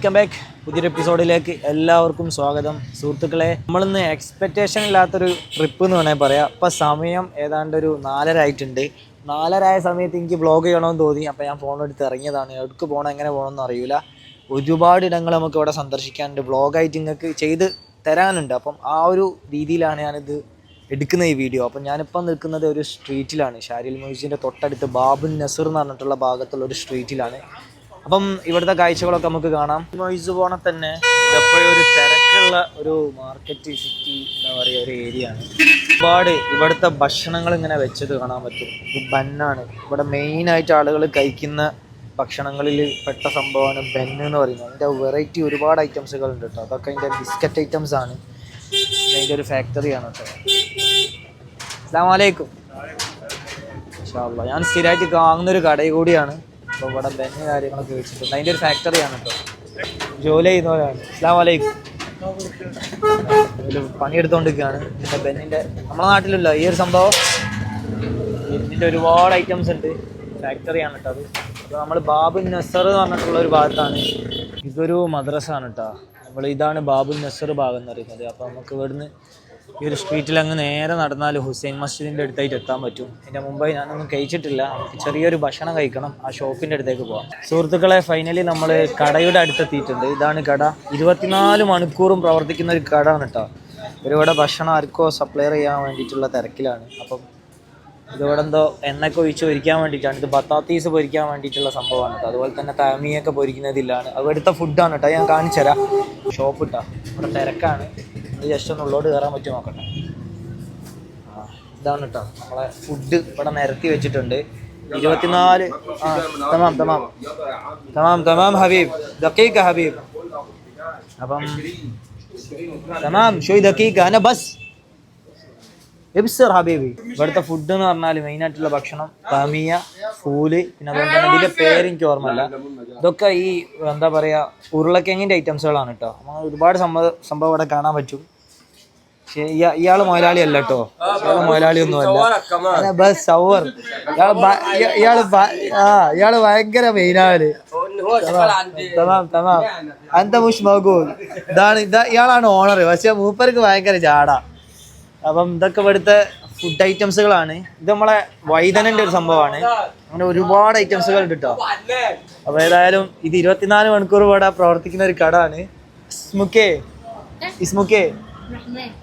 Welcome back. പുതിയൊരു എപ്പിസോഡിലേക്ക് എല്ലാവർക്കും സ്വാഗതം. സുഹൃത്തുക്കളെ നമ്മളിന്ന് എക്സ്പെക്റ്റേഷൻ ഇല്ലാത്തൊരു ട്രിപ്പ് എന്ന് വേണമെങ്കിൽ പറയാം. അപ്പം സമയം ഏതാണ്ട് ഒരു നാലര ആയിട്ടുണ്ട്. നാലര ആയ സമയത്ത് എനിക്ക് വ്ളോഗ് ചെയ്യണമെന്ന് തോന്നി. അപ്പോൾ ഞാൻ ഫോൺ എടുത്ത് ഇറങ്ങിയതാണ്. എവിടേക്ക് പോകണം എങ്ങനെ പോകണമെന്ന് അറിയില്ല ഒരുപാട് ഇടങ്ങൾ നമുക്ക് ഇവിടെ സന്ദർശിക്കാനുണ്ട്. വ്ളോഗായിട്ട് നിങ്ങൾക്ക് ചെയ്ത് തരാനുണ്ട്. അപ്പം ആ ഒരു രീതിയിലാണ് ഞാനിത് എടുക്കുന്ന ഈ വീഡിയോ അപ്പം ഞാനിപ്പം നിൽക്കുന്നത് ഒരു സ്ട്രീറ്റിലാണ് ഷാരിൽ മ്യൂസിയത്തിന്റെ തൊട്ടടുത്ത് ബാബുൻ നസർ എന്ന് പറഞ്ഞിട്ടുള്ള ഭാഗത്തുള്ള ഒരു സ്ട്രീറ്റിലാണ് അപ്പം ഇവിടുത്തെ കാഴ്ചകളൊക്കെ നമുക്ക് കാണാം. മൊയ്സ് പോണ തന്നെ ഒരു തിരക്കുള്ള ഒരു മാർക്കറ്റ് സിറ്റി എന്താ പറയുക ഒരു ഏരിയ ആണ്. ഒരുപാട് ഇവിടുത്തെ ഭക്ഷണങ്ങൾ ഇങ്ങനെ വെച്ചത് കാണാൻ പറ്റും. ഇത് ബന്നാണ് ഇവിടെ മെയിനായിട്ട് ആളുകൾ കഴിക്കുന്ന ഭക്ഷണങ്ങളിൽ പെട്ട സംഭവമാണ് ബെന്ന് എന്ന് പറയുന്നത്. അതിന്റെ വെറൈറ്റി ഒരുപാട് ഐറ്റംസുകൾ ഉണ്ട് കേട്ടോ. അതൊക്കെ അതിന്റെ ബിസ്ക്കറ്റ് ഐറ്റംസ് ആണ്. അതിന്റെ ഒരു ഫാക്ടറിയാണ് കേട്ടോ. അസ്സാം വലൈക്കും ഞാൻ സ്ഥിരമായിട്ട് കാണുന്ന ഒരു കട കൂടിയാണ് അപ്പോൾ ഇവിടെ ബെന്ന് കാര്യങ്ങളൊക്കെ വെച്ചിട്ടുണ്ട്. അതിന്റെ ഒരു ഫാക്ടറിയാണ് കേട്ടോ ജോലി ചെയ്യുന്നവരാണ്. ഇസ്ലാം വലൈക്കും പണിയെടുത്തോണ്ടിരിക്കുകയാണ് പിന്നെ ബെന്നിന്റെ നമ്മുടെ നാട്ടിലല്ലോ ഈ ഒരു സംഭവം. ഇതിന്റെ ഒരുപാട് ഐറ്റംസ് ഉണ്ട്. ഫാക്ടറിയാണ് കേട്ടോ അത്. അപ്പോൾ നമ്മൾ ബാബു നസർ എന്ന് പറഞ്ഞിട്ടുള്ള ഒരു ഭാഗത്താണ്. ഇതൊരു മദ്രസ ആണ് കേട്ടോ നമ്മൾ ഇതാണ് ബാബു നസർ ഭാഗം എന്ന് പറയുന്നത്. അപ്പോൾ നമുക്ക് ഇവിടുന്ന് ഈ ഒരു സ്ട്രീറ്റിൽ അങ്ങ് നേരെ നടന്നാൽ ഹുസൈൻ മസ്ജിദിന്റെ അടുത്തായിട്ട് എത്താൻ പറ്റും. എന്റെ മുമ്പായി ഞാനൊന്നും കഴിച്ചിട്ടില്ല. നമുക്ക് ചെറിയൊരു ഭക്ഷണം കഴിക്കണം. ആ ഷോപ്പിന്റെ അടുത്തേക്ക് പോകാം സുഹൃത്തുക്കളെ ഫൈനലി നമ്മൾ കടയുടെ അടുത്തെത്തിയിട്ടുണ്ട്. ഇതാണ് കട. ഇരുപത്തിനാല് മണിക്കൂറും പ്രവർത്തിക്കുന്ന ഒരു കട ആണ് കേട്ടോ. ഇവരിവിടെ ഭക്ഷണം ആർക്കോ സപ്ലൈ ചെയ്യാൻ വേണ്ടിയിട്ടുള്ള തിരക്കിലാണ്. അപ്പം ഇതിവിടെ എന്തോ എണ്ണയൊക്കെ ഒഴിച്ച് പൊരിക്കാൻ വേണ്ടിയിട്ടാണ്. ഇത് ബത്താത്തീസ് പൊരിക്കാൻ വേണ്ടിയിട്ടുള്ള സംഭവമാണ് കേട്ടോ. അതുപോലെ തന്നെ തമിയൊക്കെ പൊരിക്കുന്നതിലാണ്. അവിടുത്തെ ഫുഡാണ് കേട്ടോ. ഞാൻ കാണിച്ചു തരാം ഷോപ്പ് ഇട്ടാ ഇവിടെ തിരക്കാണ്. ഇത് ജസ്റ്റ് ഒന്ന് ഉള്ളോട്ട് കയറാൻ പറ്റുമോ നോക്കട്ടെ. ഇതാണ് കേട്ടോ നമ്മളെ ഫുഡ് ഇവിടെ നിരത്തി വെച്ചിട്ടുണ്ട്. ഇരുപത്തിനാല് ആ തമാം തമാം. തമാം തമാം ഹബീബ്. ദക്കീക്ക ഹബീബ്. അപ്പം തമാം ഷോയ് ദക്കീക്ക അന ബസ്. എബ്സർ ഹബീബി. ഇവിടുത്തെ ഫുഡ് എന്ന് പറഞ്ഞാൽ മെയിൻ ആയിട്ടുള്ള ഭക്ഷണം പമിയ ഫൂൽ പിന്നെ അതുകൊണ്ട് തന്നെ ഇതിന്റെ പേര് എനിക്ക് ഓർമ്മയില്ല. ഇതൊക്കെ ഈ എന്താ പറയാ ഉരുളക്കിഴങ്ങിന്റെ ഐറ്റംസുകളാണ് കേട്ടോ ഒരുപാട് സംഭവം സംഭവം ഇവിടെ കാണാൻ പറ്റും. ഇയാൾ മുതലാളി അല്ല കേട്ടോ ഇയാൾ മുതലാളി ഒന്നും അല്ല. ബസ് സവർ ഇയാൾ ഇയാൾ ഭയങ്കര മെയിനാവൽ തമാം തമാം അന്ത മുഷ് ഇയാളാണ് ഓണർ പക്ഷെ മൂപ്പർക്ക് ഭയങ്കര ജാട. അപ്പം ഇതൊക്കെ ഇവിടുത്തെ ഫുഡ് ഐറ്റംസുകളാണ് ഇത് നമ്മളെ വൈതനന്റെ ഒരു സംഭവമാണ്. അങ്ങനെ ഒരുപാട് ഐറ്റംസുകൾ ഉണ്ട് കേട്ടോ അപ്പൊ ഏതായാലും ഇത് ഇരുപത്തിനാല് മണിക്കൂർ ഇവിടെ പ്രവർത്തിക്കുന്ന ഒരു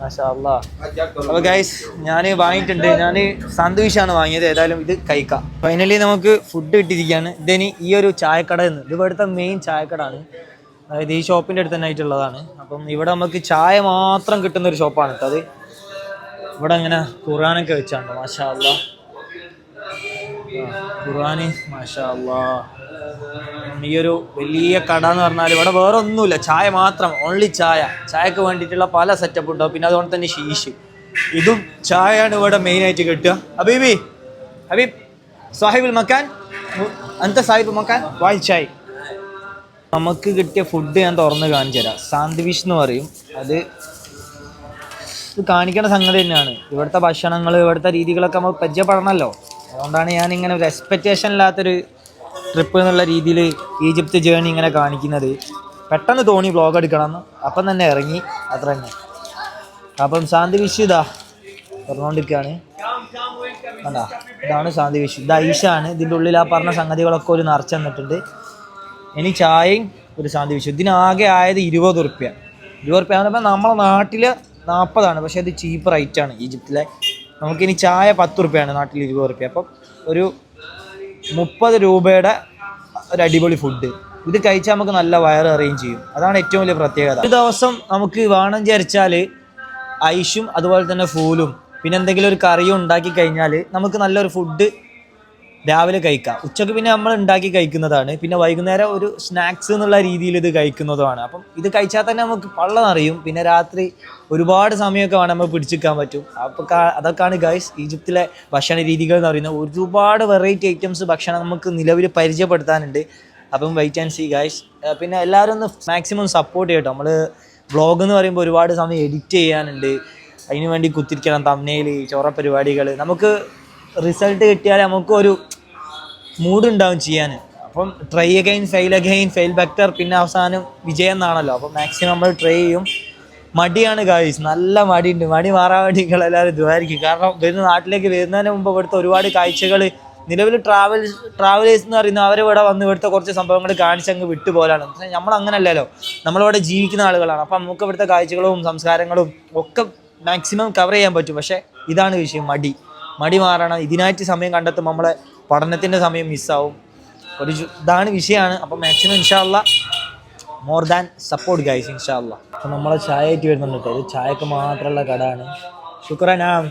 മാഷാ അല്ലാ അപ്പൊ ഗൈസ് ഞാൻ വാങ്ങിയിട്ടുണ്ട്. ഞാൻ സന്തോഷാണ് വാങ്ങിയത്. ഏതായാലും ഇത് കഴിക്കാം. ഫൈനലി നമുക്ക് ഫുഡ് കിട്ടിയിരിക്കുകയാണ്. ഇതിന് ഈ ഒരു ചായക്കട എന്ന്. ഇത് ഇവിടുത്തെ മെയിൻ ചായക്കട ആണ് അതായത് ഈ ഷോപ്പിന്റെ അടുത്ത് തന്നെ ആയിട്ടുള്ളതാണ്. അപ്പം ഇവിടെ നമുക്ക് ചായ മാത്രം കിട്ടുന്ന ഒരു ഷോപ്പാണ് അത്. ഇവിടെ ഇങ്ങനെ ഖുറാനൊക്കെ വെച്ചാണ് മാഷാ ഖുറാനി ഖുറാന് മാഷാ ഈ ഒരു വലിയ കട എന്ന് പറഞ്ഞാൽ ഇവിടെ വേറെ ഒന്നുമില്ല. ചായ മാത്രം ഓൺലി ചായ. ചായക്ക് വേണ്ടിയിട്ടുള്ള പല സെറ്റപ്പ് ഉണ്ടാവും പിന്നെ അതുകൊണ്ട് തന്നെ ഷീഷ് ഇതും ചായയാണ് ഇവിടെ മെയിൻ ആയിട്ട് കിട്ടുക. ഹബീബി ഹബീബ് സാഹിബുൽ മക്കാൻ അന്ത സാഹിബ് മക്കാൻ വായി ചായ്. നമുക്ക് കിട്ടിയ ഫുഡ് ഞാൻ തുറന്ന് കാണിച്ചു തരാം സാന്ത്വിഷ് എന്ന് പറയും. അത് ഇത് കാണിക്കേണ്ട സംഗതി തന്നെയാണ്. ഇവിടുത്തെ ഭക്ഷണങ്ങൾ ഇവിടുത്തെ രീതികളൊക്കെ നമ്മൾ പരിചയപ്പെടണമല്ലോ. അതുകൊണ്ടാണ് ഞാൻ ഇങ്ങനെ ഒരു എക്സ്പെക്റ്റേഷൻ ഇല്ലാത്തൊരു ട്രിപ്പ് എന്നുള്ള രീതിയിൽ ഈജിപ്ത് ജേണി ഇങ്ങനെ കാണിക്കുന്നത്. പെട്ടെന്ന് തോണി വ്ളോഗ് എടുക്കണം. അപ്പം തന്നെ ഇറങ്ങി. അത്ര തന്നെ. അപ്പം ശാന്തി വിഷു ഇതാ പറഞ്ഞുകൊണ്ടിരിക്കുകയാണ് കണ്ടാ? ഇതാണ് ശാന്തി വിഷു. ഇത് ഐഷാണ്. ഇതിന്റെ ഉള്ളിൽ ആ പറഞ്ഞ സംഗതികളൊക്കെ ഒരു നിറച്ച് തന്നിട്ടുണ്ട്. ഇനി ചായയും ഒരു ശാന്തി വിഷു. ഇതിനാകെ ആയത് ഇരുപത് ഉറുപ്യ ഇരുപത് ഉറുപ്യ എന്ന് നമ്മളെ നാട്ടിൽ നാൽപ്പതാണ് പക്ഷേ അത് ചീപ്പ് റേറ്റ് ആണ് ഈജിപ്തിലെ. നമുക്കിനി ചായ പത്ത് റുപ്യാണ് നാട്ടിൽ ഇരുപത് റുപ്യ അപ്പം ഒരു മുപ്പത് രൂപയുടെ ഒരു അടിപൊളി ഫുഡ് ഇത് കഴിച്ചാൽ നമുക്ക് നല്ല വയറ് അറിയുകയും ചെയ്യും. അതാണ് ഏറ്റവും വലിയ പ്രത്യേകത. ഒരു ദിവസം നമുക്ക് വേണം വിചാരിച്ചാൽ ഐഷും അതുപോലെ തന്നെ ഫൂലും പിന്നെ എന്തെങ്കിലും ഒരു കറിയും ഉണ്ടാക്കി കഴിഞ്ഞാൽ നമുക്ക് നല്ലൊരു ഫുഡ് രാവിലെ കഴിക്കാം. ഉച്ചയ്ക്ക് പിന്നെ നമ്മൾ ഉണ്ടാക്കി കഴിക്കുന്നതാണ്. പിന്നെ വൈകുന്നേരം ഒരു സ്നാക്സ് എന്നുള്ള രീതിയിൽ ഇത് കഴിക്കുന്നതുമാണ്. അപ്പം ഇത് കഴിച്ചാൽ തന്നെ നമുക്ക് പള്ള നിറയും പിന്നെ രാത്രി ഒരുപാട് സമയമൊക്കെ വേണം നമുക്ക് പിടിച്ചിരിക്കാൻ പറ്റും. അപ്പോൾ അതൊക്കെയാണ് ഗൈസ് ഈജിപ്തിലെ ഭക്ഷണ രീതികൾ എന്ന് പറയുന്നത്. ഒരുപാട് വെറൈറ്റി ഐറ്റംസ് ഭക്ഷണം നമുക്ക് നിലവിൽ പരിചയപ്പെടുത്താനുണ്ട്. അപ്പം വെയിറ്റ് ആൻഡ് സി ഗൈസ് പിന്നെ എല്ലാവരും ഒന്ന് മാക്സിമം സപ്പോർട്ട് ചെയ്യട്ടോ. നമ്മൾ വ്ളോഗ് എന്ന് പറയുമ്പോൾ ഒരുപാട് സമയം എഡിറ്റ് ചെയ്യാനുണ്ട്. അതിനുവേണ്ടി കുത്തിരിക്കണം തമ്മനയിൽ ചോറ പരിപാടികൾ നമുക്ക് റിസൾട്ട് കിട്ടിയാൽ നമുക്കൊരു മൂഡ് ഉണ്ടാവും ചെയ്യാൻ. അപ്പം try again fail again fail better പിന്നെ അവസാനം വിജയം എന്നാണല്ലോ. അപ്പം മാക്സിമം നമ്മൾ ട്രൈ ചെയ്യും. മടിയാണ് ഗായ്സ് നല്ല മടിയുണ്ട്. മടി മാറാൻ വേണ്ടി നിങ്ങൾ എല്ലാവരും ഇതുമായിരിക്കും കാരണം വരുന്ന നാട്ടിലേക്ക് വരുന്നതിന് മുമ്പ് ഇവിടുത്തെ ഒരുപാട് കാഴ്ചകൾ നിലവിൽ ട്രാവൽ ട്രാവലേഴ്സ് എന്ന് പറയുന്ന അവരിവിടെ വന്ന് ഇവിടുത്തെ കുറച്ച് സംഭവങ്ങൾ കാണിച്ചങ്ങ് വിട്ടു പോലാണ് പക്ഷേ നമ്മൾ അങ്ങനല്ലല്ലോ. നമ്മളിവിടെ ജീവിക്കുന്ന ആളുകളാണ്. അപ്പം നമുക്ക് ഇവിടുത്തെ കാഴ്ചകളും സംസ്കാരങ്ങളും ഒക്കെ മാക്സിമം കവർ ചെയ്യാൻ പറ്റും. പക്ഷേ ഇതാണ് വിഷയം. മടി. മടി മാറണം. ഇതിനായിട്ട് സമയം കണ്ടെത്തുമ്പോൾ നമ്മളെ പഠനത്തിന്റെ സമയം മിസ്സാവും ഒരു ഇതാണ് വിഷയമാണ് അപ്പം മാക്സിമം ഇൻഷാല്ല മോർ ദാൻ സപ്പോർട്ട് ഗൈസ് ഇൻഷാല്ല അപ്പം നമ്മളെ ചായ ആയിട്ട് വരുന്നുണ്ട് കേട്ടോ. ഇത് ചായക്ക് മാത്രമുള്ള കടയാണ് ശുക്രനാ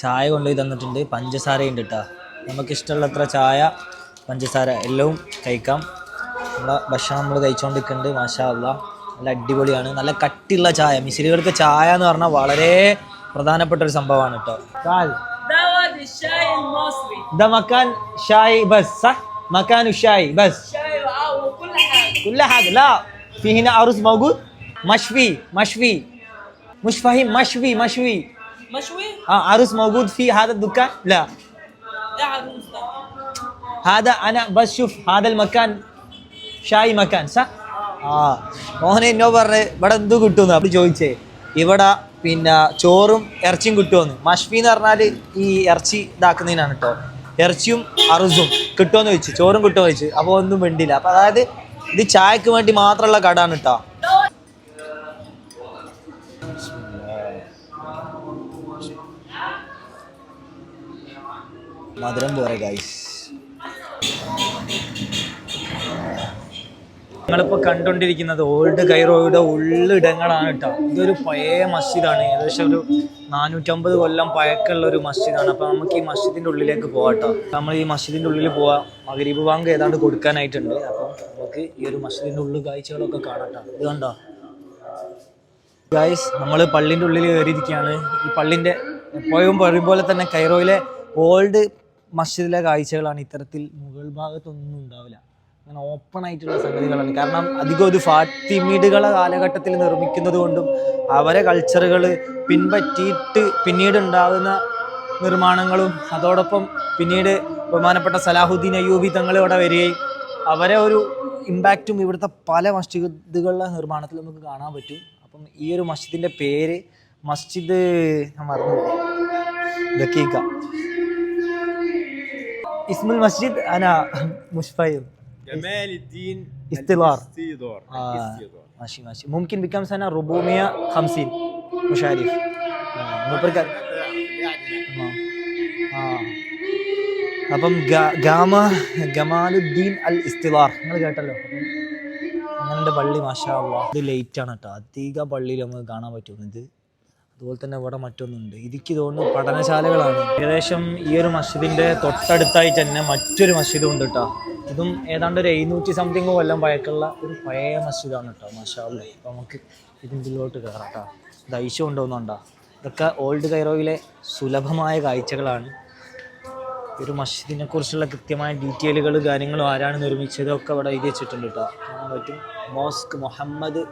ചായ കൊണ്ടുപോയി തന്നിട്ടുണ്ട്. പഞ്ചസാര ഉണ്ട് കേട്ടോ. നമുക്ക് ഇഷ്ടമുള്ളത്ര ചായ പഞ്ചസാര എല്ലാം കഴിക്കാം. നമ്മളെ ഭക്ഷണം നമ്മൾ കഴിച്ചുകൊണ്ടിരിക്കുന്നുണ്ട് മാഷാ അല്ലാ നല്ല അടിപൊളിയാണ്. നല്ല കട്ടിയുള്ള ചായ. മിസിലുകൾക്ക് ചായ എന്ന് പറഞ്ഞാൽ വളരെ പ്രധാനപ്പെട്ട ഒരു സംഭവമാണ് കേട്ടോ കാൽ دوت الشاي المصري ده مكان شاي بس صح؟ مكان الشاي بس شاي وع- وكل حاجه كل حاجة لا في هنا عروس موجود مشوي مشوي مش فاهم مشوي مشوي مشوي آه عروس موجود في هذا الدكان لا قاعد مستني هذا أنا بس شوف هذا المكان ഷായി മക്കാൻ സ ആ മോഹൻ എന്നോ പറഞ്ഞ് ഇവിടെ എന്തു കിട്ടുമെന്ന് അപ്പോൾ ചോദിച്ചേ ഇവിടെ പിന്നെ ചോറും ഇറച്ചിയും കിട്ടുമെന്ന് മഷ്ഫി എന്ന് പറഞ്ഞാൽ ഈ ഇറച്ചി ഇതാക്കുന്നതിനാണ് കേട്ടോ ഇറച്ചിയും അറുസും കിട്ടുമെന്ന് ചോദിച്ചു. ചോറും കിട്ടുമെന്ന് ചോദിച്ചു. അപ്പോൾ ഒന്നും വേണ്ടിയില്ല. അപ്പോൾ അതായത് ഇത് ചായക്ക് വേണ്ടി മാത്രമുള്ള കടാണ് കേട്ടോ മധുരം പോരെ ഗൈസ് ഞങ്ങളിപ്പോൾ കണ്ടുകൊണ്ടിരിക്കുന്നത് ഓൾഡ് കൈറോയുടെ ഉള്ളിടങ്ങളാണ് കേട്ടോ. ഇതൊരു പഴയ മസ്ജിദാണ്. ഏകദേശം ഒരു നാനൂറ്റമ്പത് കൊല്ലം പഴക്കമുള്ള ഒരു മസ്ജിദാണ്. അപ്പോൾ നമുക്ക് ഈ മസ്ജിദിന്റെ ഉള്ളിലേക്ക് പോകാം നമ്മൾ ഈ മസ്ജിദിന്റെ ഉള്ളിൽ പോവാം. മകരീബ് ബാങ്ക് ഏതാണ്ട് കൊടുക്കാനായിട്ടുണ്ട്. അപ്പോൾ നമുക്ക് ഈ ഒരു മസ്ജിദിന്റെ ഉള്ളിൽ കാഴ്ചകളൊക്കെ കാണാം ഇത് കണ്ടോ? ഗായ്സ് നമ്മൾ പള്ളിന്റെ ഉള്ളിൽ കയറിയിരിക്കുകയാണ്. ഈ പള്ളിന്റെ എപ്പോഴും പറയും പോലെ തന്നെ കൈറോയിലെ ഓൾഡ് മസ്ജിദിലെ കാഴ്ചകളാണ്. ഇത്തരത്തിൽ മുകൾ ഭാഗത്തൊന്നും ഉണ്ടാവില്ല. അങ്ങനെ ഓപ്പൺ ആയിട്ടുള്ള സംഗതികളാണ്. കാരണം അധികം ഒരു ഫാത്തിമീഡുകളെ കാലഘട്ടത്തിൽ നിർമ്മിക്കുന്നത് കൊണ്ടും അവരെ കൾച്ചറുകൾ പിൻപറ്റിയിട്ട് പിന്നീട് ഉണ്ടാകുന്ന നിർമ്മാണങ്ങളും അതോടൊപ്പം പിന്നീട് ബഹുമാനപ്പെട്ട സലാഹുദ്ദീൻ അയ്യൂബി തങ്ങൾ ഇവിടെ വരികയും അവരെ ഒരു ഇമ്പാക്റ്റും ഇവിടുത്തെ പല മസ്ജിദുകളുടെ നിർമ്മാണത്തിൽ നമുക്ക് കാണാൻ പറ്റും. അപ്പം ഈ ഒരു മസ്ജിദിന്റെ പേര് മസ്ജിദ് ഞാൻ മറന്നു ദക്കീക്ക ഇസ്മുൽ മസ്ജിദ് അന മുഷ്ഫയും جمال الدين استدار. الاستيدار آه. الاستيدار ماشي ماشي ممكن بكم سنة 450 مش عارف آه. മൂപ്പർക്ക് ആ. ആ. അപ്പം ഗ- ഗാമ ഗമാലുദ്ദീൻ അൽ ഇസ്തിലാർ നിങ്ങൾ കേട്ടല്ലോ അപ്പം അങ്ങനെ പള്ളി മാഷാ അള്ളാ. ഇത് ലേറ്റ് ആണ് കേട്ടോ അധിക പള്ളിയിൽ നമുക്ക് കാണാൻ പറ്റും ഇത് അതുപോലെ തന്നെ ഇവിടെ മറ്റൊന്നുണ്ട്. ഇതിക്ക് തോന്നുന്നു പഠനശാലകളാണ്. ഏകദേശം ഈ ഒരു മസ്ജിദിന്റെ തൊട്ടടുത്തായി തന്നെ മറ്റൊരു മസ്ജിദ് ഉണ്ട് കേട്ടോ ഇതും ഏതാണ്ട് ഒരു എഴുന്നൂറ്റി സംതിങ് കൊല്ലം പഴക്കുള്ള ഒരു പഴയ മസ്ജിദാണ് കേട്ടോ മഷാല്ലേ അപ്പോൾ നമുക്ക് ഇതിന്റെ ഉള്ളിലോട്ട് കയറാം കേട്ടോ ഇത് ഉണ്ടോന്നുണ്ടോ ഇതൊക്കെ ഓൾഡ് കൈറോയിലെ സുലഭമായ കാഴ്ചകളാണ്. ഒരു മസ്ജിദിനെ കുറിച്ചുള്ള കൃത്യമായ ഡീറ്റെയിലുകൾ കാര്യങ്ങളും ആരാണ് നിർമ്മിച്ചതൊക്കെ ഇവിടെ എഴുതി വെച്ചിട്ടുണ്ട് കേട്ടോ കാണാൻ പറ്റും. മോസ്ക് മുഹമ്മദ്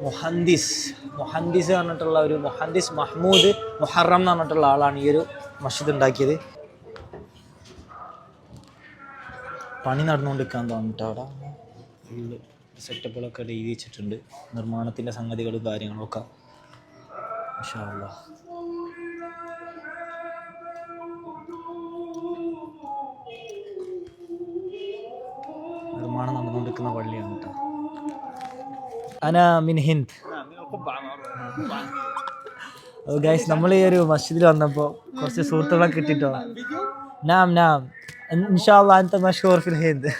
മുഹന്ദിസ്. മുഹന്ദിസ് പറഞ്ഞിട്ടുള്ള ഒരു മുഹന്ദിസ് മഹ്മൂദ് മുഹറം എന്ന് പറഞ്ഞിട്ടുള്ള ആളാണ് ഈ ഒരു മസ്ജിദ് ഉണ്ടാക്കിയത്. പണി നടന്നുകൊണ്ടിരിക്കാൻ തോന്നിട്ട് അവിടെ? സെറ്റപ്പുകളൊക്കെ എഴുതി വെച്ചിട്ടുണ്ട്. നിർമ്മാണത്തിന്റെ സംഗതികളും കാര്യങ്ങളൊക്കെ. മാഷാ നിർമ്മാണം നടന്നുകൊണ്ടിരിക്കുന്ന പള്ളിയാണ് കേട്ടോ. അന മിൻ ഹിന്ദ് نعم من القبعه معروفه ഗൈസ് നമ്മൾ ഈ ഒരു മസ്ജിദിൽ വന്നപ്പോൾ കുറച്ച് സുഹൃത്തുക്കളെ കിട്ടിട്ടോ നാം നാം ഇൻഷാല്ലാ അന്ത മഷൂർ ഫിൽ ഹിന്ദ്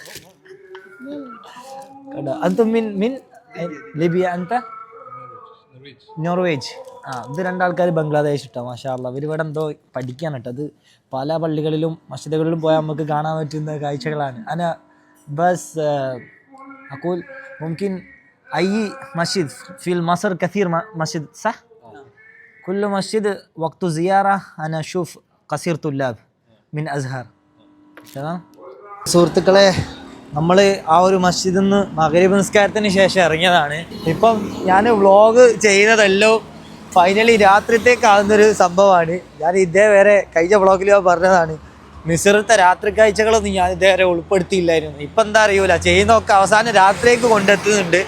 കണ്ടോ അന്ത മിൻ മിൻ ലിബിയ അന്ത നോർവേജ് ആ ഇത് രണ്ടാൾക്കാർ ബംഗ്ലാദേശ് ഇട്ടോ മാഷാ അല്ലാ ഇവർ ഇവിടെ എന്തോ പഠിക്കാൻ കേട്ടോ അത് പല പള്ളികളിലും മസ്ജിദുകളിലും പോയാൽ നമുക്ക് കാണാൻ പറ്റുന്ന കാഴ്ചകളാണ് അന ബസ് അക്കൂൽ മുംകിൻ ഐ മസ്ജിദ് ഫിൽ മസർ കസീർ മസ്ജിദ് സഹ് كل مسجد وقت زيارة أنا أشوف قصير طلاب من أزهر تمام സുഹൃത്തുക്കളെ നമ്മൾ ആ ഒരു മസ്ജിദിൽ നിന്ന് മകരീബ് നിസ്കാരത്തിന് ശേഷം ഇറങ്ങിയതാണ് ഇപ്പം ഞാൻ വ്ളോഗ് ചെയ്യുന്നതെല്ലാം ഫൈനലി രാത്രിത്തേക്കാവുന്നൊരു സംഭവമാണ് ഞാൻ ഇതേ വരെ കഴിഞ്ഞ വ്ളോഗിൽ ഞാൻ പറഞ്ഞതാണ് മിസറത്തെ രാത്രി കാഴ്ചകളൊന്നും ഞാൻ ഇതുവരെ ഉൾപ്പെടുത്തിയില്ലായിരുന്നു ഇപ്പം എന്താ അറിയൂല ചെയ്യുന്നതൊക്കെ അവസാനം രാത്രിയേക്ക് കൊണ്ടെത്തുന്നുണ്ട്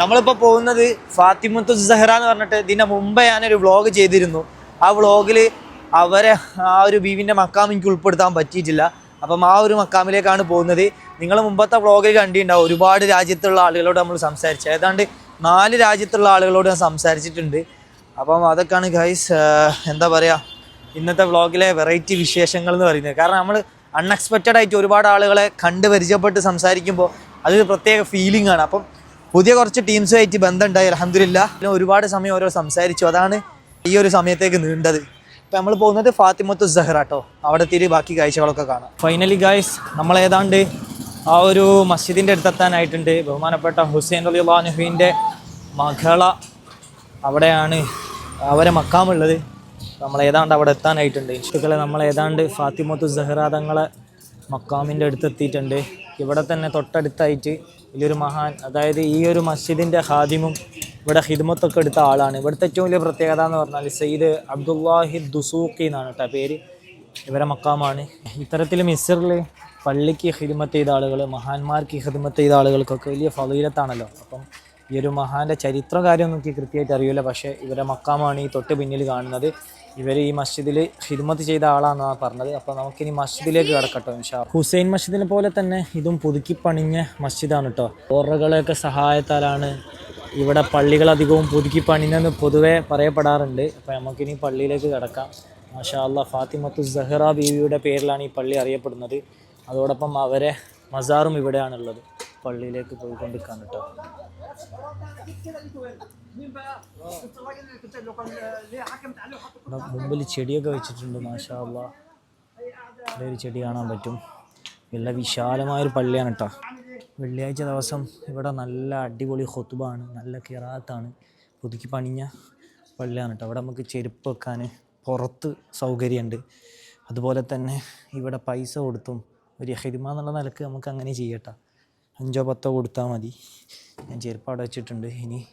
നമ്മളിപ്പോൾ പോകുന്നത് ഫാത്തിമത്തു സഹറ എന്ന് പറഞ്ഞിട്ട് ഇതിന്റെ മുമ്പ് ഞാനൊരു വ്ളോഗ് ചെയ്തിരുന്നു. ആ വ്ളോഗിൽ അവരെ ആ ഒരു ബീവിന്റെ മക്കാം എനിക്ക് ഉൾപ്പെടുത്താൻ പറ്റിയിട്ടില്ല. അപ്പം ആ ഒരു മക്കാമിലേക്കാണ് പോകുന്നത്. നിങ്ങൾ മുമ്പത്തെ വ്ളോഗിൽ കണ്ടിട്ടുണ്ടാവും ഒരുപാട് രാജ്യത്തുള്ള ആളുകളോട് നമ്മൾ സംസാരിച്ചു. ഏതാണ്ട് നാല് രാജ്യത്തുള്ള ആളുകളോട് ഞാൻ സംസാരിച്ചിട്ടുണ്ട്. അപ്പം അതൊക്കെയാണ് ഗൈസ് എന്താ പറയുക ഇന്നത്തെ വ്ളോഗിലെ വെറൈറ്റി വിശേഷങ്ങൾ എന്ന് പറയുന്നത്. കാരണം നമ്മൾ അൺഎക്സ്പെക്റ്റഡ് ആയിട്ട് ഒരുപാട് ആളുകളെ കണ്ട് പരിചയപ്പെട്ട് സംസാരിക്കുമ്പോൾ അതൊരു പ്രത്യേക ഫീലിംഗ് ആണ്. അപ്പം പുതിയ കുറച്ച് ടീംസുമായിട്ട് ബന്ധമുണ്ടായി അലഹമില്ല ഒരുപാട് സമയം ഓരോ സംസാരിച്ചു. അതാണ് ഈ ഒരു സമയത്തേക്ക് നീണ്ടത്. ഇപ്പം നമ്മൾ പോകുന്നത് ഫാത്തിമത്തു സഹ്റാട്ടോ അവിടെ തിരി ബാക്കി കാഴ്ചകളൊക്കെ കാണാം. ഫൈനലി ഗായ്സ് നമ്മൾ ഏതാണ്ട് ആ ഒരു മസ്ജിദിന്റെ അടുത്തെത്താനായിട്ടുണ്ട്. ബഹുമാനപ്പെട്ട ഹുസൈൻ അലി അള്ളാഹുവിന്റെ മകള അവിടെയാണ് അവരെ മക്കാമുള്ളത്. നമ്മൾ ഏതാണ്ട് അവിടെ എത്താനായിട്ടുണ്ട്. ഇഷ്ടക്കളെ നമ്മൾ ഏതാണ്ട് ഫാത്തിമത്തു സഹ്റാതങ്ങളെ തങ്ങളെ മക്കാമിന്റെ അടുത്തെത്തിയിട്ടുണ്ട്. ഇവിടെ തന്നെ തൊട്ടടുത്തായിട്ട് വലിയൊരു മഹാൻ അതായത് ഈ ഒരു മസ്ജിദിന്റെ ഹാദിമും ഇവിടെ ഹിദ്മത്തൊക്കെ എടുത്ത ആളാണ്. ഇവിടുത്തെ ഏറ്റവും വലിയ പ്രത്യേകത എന്ന് പറഞ്ഞാൽ സയ്യിദ് അബ്ദുല്ലാഹി ദുസൂഖി എന്നാണ് കേട്ടോ പേര്. ഇവരെ മക്കാമാണ്. ഇത്തരത്തിൽ മിസ്റിൽ പള്ളിക്ക് ഹിദ്മത്ത് ചെയ്ത ആളുകൾ മഹാന്മാർക്ക് ഹിദ്മത്ത് ചെയ്ത ആളുകൾക്കൊക്കെ വലിയ ഫലീലത്താണല്ലോ. അപ്പം ഈ ഒരു മഹാന്റെ ചരിത്ര കാര്യമൊന്നും എനിക്ക് കൃത്യമായിട്ട് അറിയില്ല. പക്ഷേ ഇവരെ മക്കാമാണ് ഈ തൊട്ട് പിന്നിൽ കാണുന്നത്. ഇവർ ഈ മസ്ജിദിൽ ഹിദ്മത്ത് ചെയ്ത ആളാണെന്നാണ് പറഞ്ഞത്. അപ്പോൾ നമുക്കിനി മസ്ജിദിലേക്ക് കിടക്കട്ടോ ഇൻഷാ ഹുസൈൻ മസ്ജിദിനെ പോലെ തന്നെ ഇതും പുതുക്കി പണിഞ്ഞ മസ്ജിദാണ് കേട്ടോ ഓറകളെയൊക്കെ സഹായത്താലാണ് ഇവിടെ പള്ളികൾ അധികവും പുതുക്കി പണിഞ്ഞെന്ന് പൊതുവെ പറയപ്പെടാറുണ്ട്. അപ്പോൾ നമുക്കിനി പള്ളിയിലേക്ക് കിടക്കാം. മാഷാ അല്ലാ ഫാത്തിമത്തു സഹറ ബീവിയുടെ പേരിലാണ് ഈ പള്ളി അറിയപ്പെടുന്നത്. അതോടൊപ്പം അവരെ മസാറും ഇവിടെയാണുള്ളത്. പള്ളിയിലേക്ക് പോയിക്കൊണ്ടിരിക്കാൻ കേട്ടോ. മുമ്പിൽ ചെടിയൊക്കെ വെച്ചിട്ടുണ്ട് മാഷാ അല്ലാ ഇവിടെ ഒരു ചെടി കാണാൻ പറ്റും. നല്ല വിശാലമായൊരു പള്ളിയാണ് കേട്ടോ. വെള്ളിയാഴ്ച ദിവസം ഇവിടെ നല്ല അടിപൊളി ഹൊത്തുബാണ് നല്ല കിറാത്താണ്. പുതുക്കി പണിഞ്ഞ പള്ളിയാണ് കേട്ടോ. അവിടെ നമുക്ക് ചെരുപ്പ് വെക്കാൻ പുറത്ത് സൗകര്യമുണ്ട്. അതുപോലെ തന്നെ ഇവിടെ പൈസ കൊടുത്തും ഒരു ഹരിമ എന്നുള്ള നിലയ്ക്ക് നമുക്ക് അങ്ങനെ ചെയ്യട്ടോ അഞ്ചോ പത്തോ കൊടുത്താൽ മതി. ഞാൻ ചെരുപ്പ് വെച്ചിട്ടുണ്ട്. ഇനി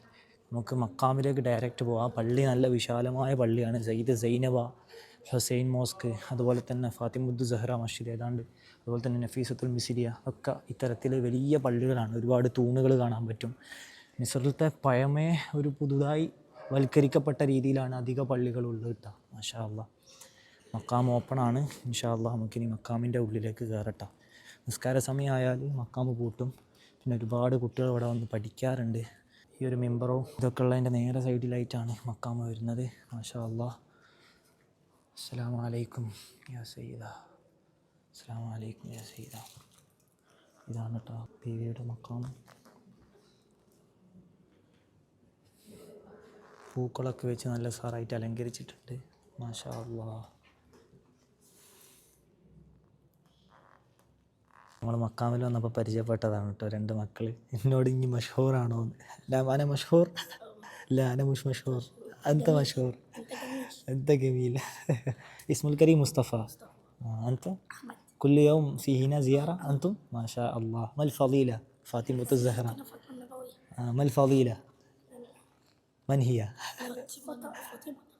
നമുക്ക് മക്കാമിലേക്ക് ഡയറക്റ്റ് പോവാം. പള്ളി നല്ല വിശാലമായ പള്ളിയാണ്. സയ്യിദ് സൈനബ ഹുസൈൻ മോസ്ക് അതുപോലെ തന്നെ ഫാത്തിമുദ്ദു സഹ്റ മസ്ജിദ് ഏതാണ്ട് അതുപോലെ തന്നെ നഫീസത്തുൽ മിസിരിയ ഒക്കെ ഇത്തരത്തിൽ വലിയ പള്ളികളാണ്. ഒരുപാട് തൂണുകൾ കാണാൻ പറ്റും. മിസറിലത്തെ പഴമേ ഒരു പുതുതായി വൽക്കരിക്കപ്പെട്ട രീതിയിലാണ് അധിക പള്ളികളുള്ളത് കേട്ടോ. മഷാ അല്ലാ മക്കാം ഓപ്പണാണ് ഇൻഷാ അള്ളാ നമുക്കിനി മക്കാമിന്റെ ഉള്ളിലേക്ക് കയറട്ടോ നിസ്കാര സമയമായാൽ മക്കാമ്പ് പൂട്ടും. പിന്നെ ഒരുപാട് കുട്ടികൾ ഇവിടെ വന്ന് പഠിക്കാറുണ്ട്. ഈ ഒരു മെമ്പറോ ഇതൊക്കെ ഉള്ളതിന്റെ നേരെ സൈഡിലായിട്ടാണ് മക്കാമ്പ് വരുന്നത്. മാഷാ അല്ലാ അസ്സലാമു അലൈക്കും യാ സയ്യിദ. അസ്സാം വലൈക്കും യാ സയ്യിദ. ഇതാണ് കേട്ടോ ദേവിയുടെ മക്കാം പൂക്കളൊക്കെ വെച്ച് നല്ല സാറായിട്ട് അലങ്കരിച്ചിട്ടുണ്ട്. മാഷാ അല്ലാ നമ്മൾ മക്കാമിൽ വന്നപ്പോൾ പരിചയപ്പെട്ടതാണ് കേട്ടോ രണ്ട് മക്കൾ എന്നോട് ഇനി മഷഹൂറാണോ ലാ അന മഷഹൂർ ലാ അന മുഷ് മഷഹൂർ أنت مشهور أنت جميل اسم الكريم مصطفى آه، أنت كل يوم في هنا زيارة أنتم ما شاء الله ما الفضيلة فاطمة الزهراء آه، ما الفضيلة من هي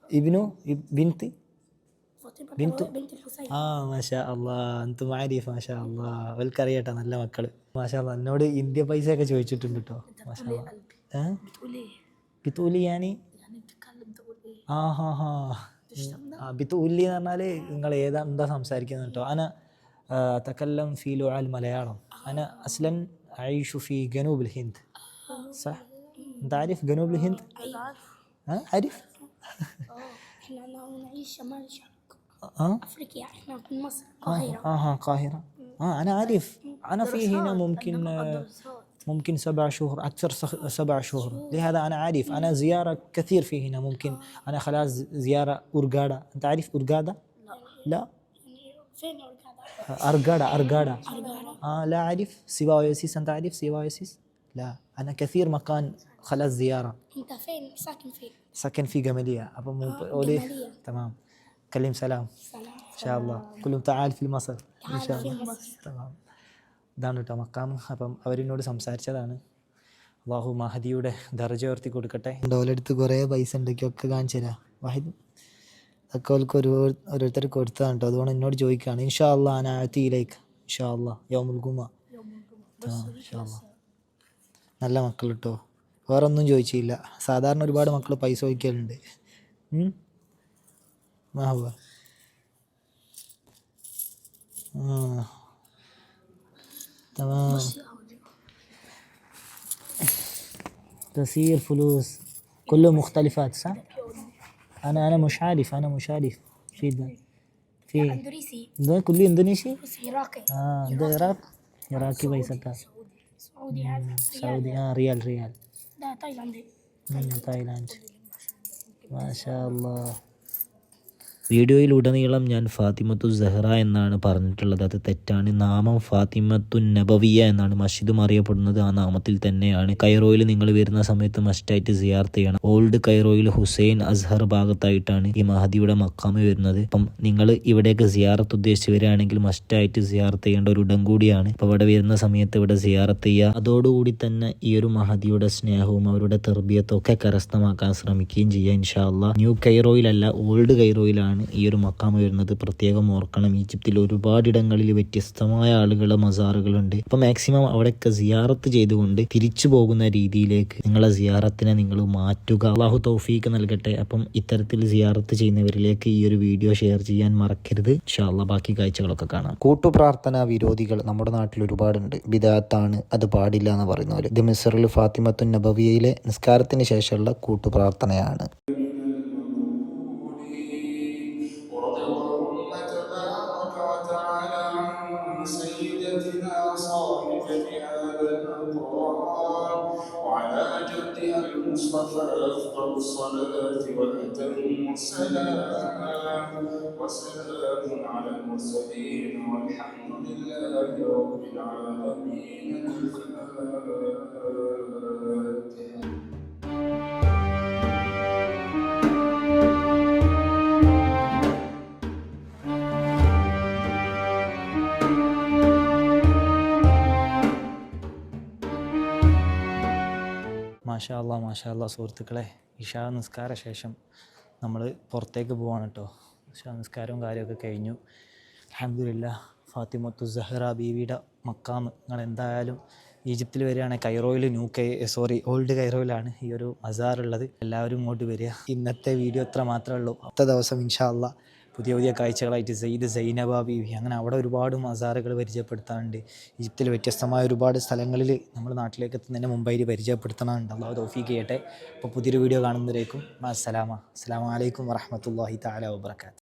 ابنه إب- بنتي ബിന്തു ആ മാഷാ അള്ളാ അന്തും ആരിഫ് മാഷാ അള്ളാ അവൽക്കറിയാട്ടോ നല്ല മക്കൾ. മാഷാ അള്ള എന്നോട് ഇന്ത്യ പൈസ ഒക്കെ ചോദിച്ചിട്ടുണ്ട് കേട്ടോ മാഷാ ബിത്തുലി ഞാനി ആ ഹാ. ഹാ ആ ബിത്തുല്ലി എന്ന് പറഞ്ഞാൽ നിങ്ങൾ ഏതാ എന്താ സംസാരിക്കുന്നത് കേട്ടോ അന തക്കല്ലം ഫീലു അൽ മലയാളം. അന അസ്ലൻ ഐഷു ഫി ഗനൂബുൽ ഹിന്ദ്. صح ഗനൂബുൽ ഹിന്ദ്? ആരിഫ് ها؟ أفريقيا إحنا في مصر آه، القاهرة. أها القاهرة. آه أنا عارف أنا في هنا ممكن ممكن سبع شهور أكثر سبع شهور. لهذا أنا عارف أنا زيارة كثير في هنا ممكن. أنا خلاص زيارة أورغادا. أنت عارف أورغادا؟ لا. فين أورغادا؟ اورغادا آه لا عارف سيوايسيس أنت عارف سيوايسيس لا. أنا كثير مكان خلاص زيارة. أنت فين؟ ساكن فين؟ ساكن في جمالية. أبو مو إيه؟ تمام. كلم سلام سلام إن شاء الله كلهم تعال في مصر إن شاء الله തമാം. ഇതാണ് കേട്ടോ മക്കാം അപ്പം അവരിനോട് സംസാരിച്ചതാണ് അള്ളാഹു മഹദിയുടെ ദർജ ഉയർത്തി കൊടുക്കട്ടെ ഓലെടുത്ത് കുറേ പൈസ ഉണ്ടെങ്കിൽ ഒക്കെ കാണിച്ചു തരാം വാഹിദ് അതൊക്കെ അവർക്ക് ഒരു ഓരോരുത്തർ കൊടുത്തതാണ് കേട്ടോ അതുകൊണ്ട് എന്നോട് ചോദിക്കുകയാണ് ഇൻഷാ അള്ളാ അനാത്തിയിലേക്ക് ഇൻഷാ അള്ളാ യോമുൽ ഗുമ ആ ഇൻഷാ അള്ളാ നല്ല മക്കൾ കേട്ടോ വേറെ ഒന്നും ചോദിച്ചില്ല സാധാരണ ഒരുപാട് മക്കൾ പൈസ ചോദിക്കലുണ്ട് ما هو؟ آه. تمام. تصير فلوس. كله مختلفات صح؟ أنا أنا مش عارف أنا مش عارف في في إندونيسي. ده كله إندونيسي؟ عراقي آه ده عراق عراقي بيسكا سعودي سعودي. آه ريال ريال. ده تايلاندي. تايلاند. ما شاء الله. വീഡിയോയിലുടനീളം ഞാൻ ഫാത്തിമത്തു സെഹ്റ എന്നാണ് പറഞ്ഞിട്ടുള്ളത്. അത് തെറ്റാണ്. നാമം ഫാത്തിമത്തു നബവിയ എന്നാണ് മസ്ജിദും അറിയപ്പെടുന്നത്. ആ നാമത്തിൽ തന്നെയാണ്. കൈറോയിൽ നിങ്ങൾ വരുന്ന സമയത്ത് മസ്റ്റായിട്ട് സിയാർത്ത് ചെയ്യണം. ഓൾഡ് കൈറോയിൽ ഹുസൈൻ അസ്ഹർ ഭാഗത്തായിട്ടാണ് ഈ മഹദിയുടെ മക്കാമ് വരുന്നത്. അപ്പം നിങ്ങൾ ഇവിടേക്ക് സിയാറത്ത് ഉദ്ദേശിച്ച് വരികയാണെങ്കിൽ മസ്റ്റായിട്ട് സിയാർത്ത് ചെയ്യേണ്ട ഒരു ഇടം കൂടിയാണ്. അപ്പോൾ ഇവിടെ വരുന്ന സമയത്ത് ഇവിടെ സിയാറത്ത് ചെയ്യുക. അതോടുകൂടി തന്നെ ഈ ഒരു മഹദിയുടെ സ്നേഹവും അവരുടെ തെർബിയത്തും ഒക്കെ കരസ്ഥമാക്കാൻ ശ്രമിക്കുകയും ചെയ്യുക ഇൻഷാല്ല ന്യൂ കൈറോയിലല്ല ഓൾഡ് കൈറോയിലാണ് ഈ ഒരു മക്കാം വരുന്നത്. പ്രത്യേകം ഓർക്കണം. ഈജിപ്തിൽ ഒരുപാടിടങ്ങളിൽ വ്യത്യസ്തമായ ആളുകളുടെ മസാറുകളുണ്ട്. അപ്പോൾ മാക്സിമം അവിടെയൊക്കെ സിയാറത്ത് ചെയ്തുകൊണ്ട് തിരിച്ചു പോകുന്ന രീതിയിലേക്ക് നിങ്ങളെ സിയാറത്തിനെ നിങ്ങൾ മാറ്റുക. അള്ളാഹു തൗഫീക്ക് നൽകട്ടെ. അപ്പം ഇത്തരത്തിൽ സിയാറത്ത് ചെയ്യുന്നവരിലേക്ക് ഈ ഒരു വീഡിയോ ഷെയർ ചെയ്യാൻ മറക്കരുത്. ഷാള്ള ബാക്കി കാഴ്ചകളൊക്കെ കാണാം. കൂട്ടുപ്രാർത്ഥന വിരോധികൾ നമ്മുടെ നാട്ടിൽ ഒരുപാടുണ്ട്. ബിദാത്താണ് അത് പാടില്ല എന്ന് പറയുന്നവർ ഇത് മിസറിൽ ഫാത്തിമത്തുൻ നബവിയയിലെ നിസ്കാരത്തിന് ശേഷമുള്ള കൂട്ടുപ്രാർത്ഥനയാണ്. وعلى جدها المصطفى أفضل الصلاة وأتم السلام. وسلام على المرسلين والحمد لله رب العالمين. الفاتحة. മാഷാ മാഷാല്ല മാഷാ അല്ലാ സുഹൃത്തുക്കളെ. ഇഷാ നിസ്കാര ശേഷം നമ്മൾ പുറത്തേക്ക് പോവാണ് കേട്ടോ ഇഷാ നിസ്കാരവും കാര്യമൊക്കെ കഴിഞ്ഞു. അഹമ്മദില്ല ഫാത്തിമത്തു സഹ്റ ബീവിയുടെ മക്കാമ് നിങ്ങൾ എന്തായാലും ഈജിപ്തിൽ വരികയാണെങ്കിൽ കൈറോയിൽ ന്യൂ കൈ സോറി ഓൾഡ് കൈറോയിലാണ് ഈ ഒരു മസാറുള്ളത് എല്ലാവരും ഇങ്ങോട്ട് വരിക. ഇന്നത്തെ വീഡിയോ ഇത്ര മാത്രമേ ഉള്ളൂ. അടുത്ത ദിവസം ഇൻഷാ പുതിയ പുതിയ കാഴ്ചകളായിട്ട് സെയ്ദ് സൈനബ ബീവി അങ്ങനെ അവിടെ ഒരുപാട് മസാറുകൾ പരിചയപ്പെടുത്താനുണ്ട്. ഈജിപ്തിൽ വ്യത്യസ്തമായ ഒരുപാട് സ്ഥലങ്ങളിൽ നമ്മൾ നാട്ടിലേക്ക് എത്തുന്നതിന് മുമ്പായി പരിചയപ്പെടുത്തണമുണ്ട്. അള്ളാഹു തോഫീ ചെയ്യട്ടെ. അപ്പോൾ പുതിയൊരു വീഡിയോ കാണുന്നവരേക്കും അസ്സലാമ അസ്സലാമു അലൈക്കും വറഹമത്തല്ലാഹി താല വബർക്കാത്ത്